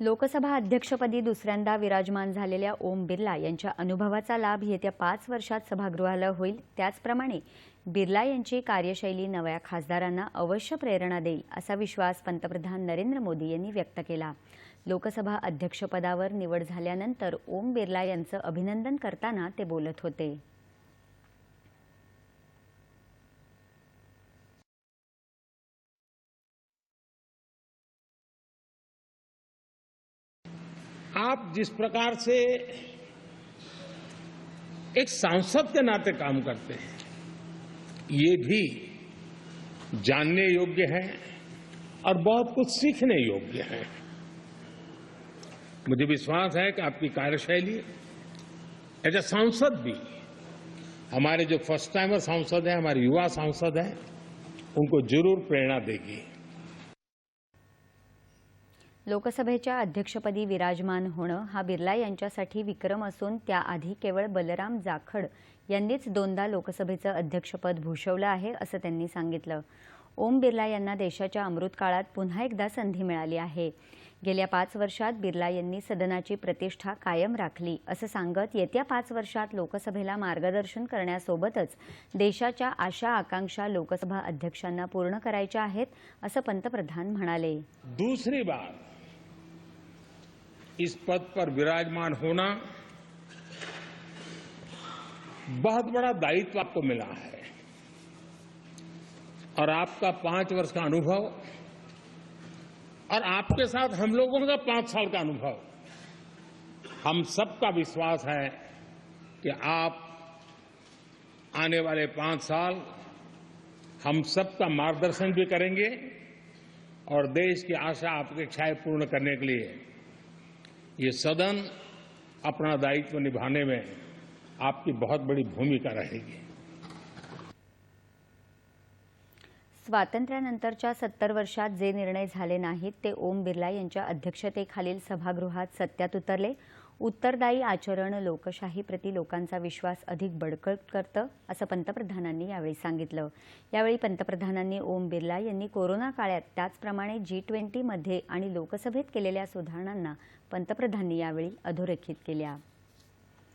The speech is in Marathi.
लोकसभा अध्यक्षपदी दुसऱ्यांदा विराजमान झालेल्या ओम बिर्ला यांच्या अनुभवाचा लाभ येत्या पाच वर्षात सभागृहाला होईल. त्याचप्रमाणे बिर्ला यांची कार्यशैली नव्या खासदारांना अवश्य प्रेरणा देईल असा विश्वास पंतप्रधान नरेंद्र मोदी यांनी व्यक्त केला. लोकसभा अध्यक्षपदावर निवड झाल्यानंतर ओम बिर्ला यांचं अभिनंदन करताना ते बोलत होते. आप जिस प्रकार से एक सांसद के नाते काम करते हैं, ये भी जानने योग्य है और बहुत कुछ सीखने योग्य है। मुझे विश्वास है कि आपकी कार्यशैली, एज ए सांसद भी, हमारे जो फ़र्स्ट टाइमर सांसद हैं, हमारे युवा सांसद हैं, उनको ज़रूर प्रेरणा देगी। लोकसभेच्या अध्यक्षपदी विराजमान होणं हा बिर्ला यांच्यासाठी विक्रम असून त्याआधी केवळ बलराम जाखड यांनीच दोनदा लोकसभेचं अध्यक्षपद भूषवलं आहे असं त्यांनी सांगितलं. ओम बिर्ला यांना देशाच्या अमृतकाळात पुन्हा एकदा संधी मिळाली आहे. गेल्या पाच वर्षात बिर्ला यांनी सदनाची प्रतिष्ठा कायम राखली असं सांगत येत्या पाच वर्षात लोकसभेला मार्गदर्शन करण्यासोबतच देशाच्या आशा आकांक्षा लोकसभा अध्यक्षांना पूर्ण करायच्या आहेत असं पंतप्रधान म्हणाले. दुसरी बात इस पद पर विराजमान होना बहुत बड़ा दायित्व आपको मिला है। और आपका पाँच वर्ष का अनुभव, और आपके साथ हम लोगों का पाँच साल का अनुभव। हम सबका विश्वास है कि आप आने वाले पाँच साल हम सबका मार्गदर्शन भी करेंगे और देश की आशा अपेक्षाएँ पूर्ण करने के लिए ये सदन अपना दायित्व निभाने में आपकी बहुत बड़ी भूमिका रहेगी। स्वातंत्र्यानंतरच्या सत्तर वर्षात जे निर्णय झाले नाहीत ते ओम बिर्ला यांच्या अध्यक्षतेखालील सभागृहात सत्यात उतरले. उत्तरदायी आचरण लोकशाहीप्रती लोकांचा विश्वास अधिक बळकट करतं असं पंतप्रधानांनी यावेळी सांगितलं. यावेळी पंतप्रधानांनी ओम बिर्ला यांनी कोरोना काळात त्याचप्रमाणे जी ट्वेंटीमध्ये आणि लोकसभेत केलेल्या सुधारणांना पंतप्रधानांनी यावेळी अधोरेखित केल्या.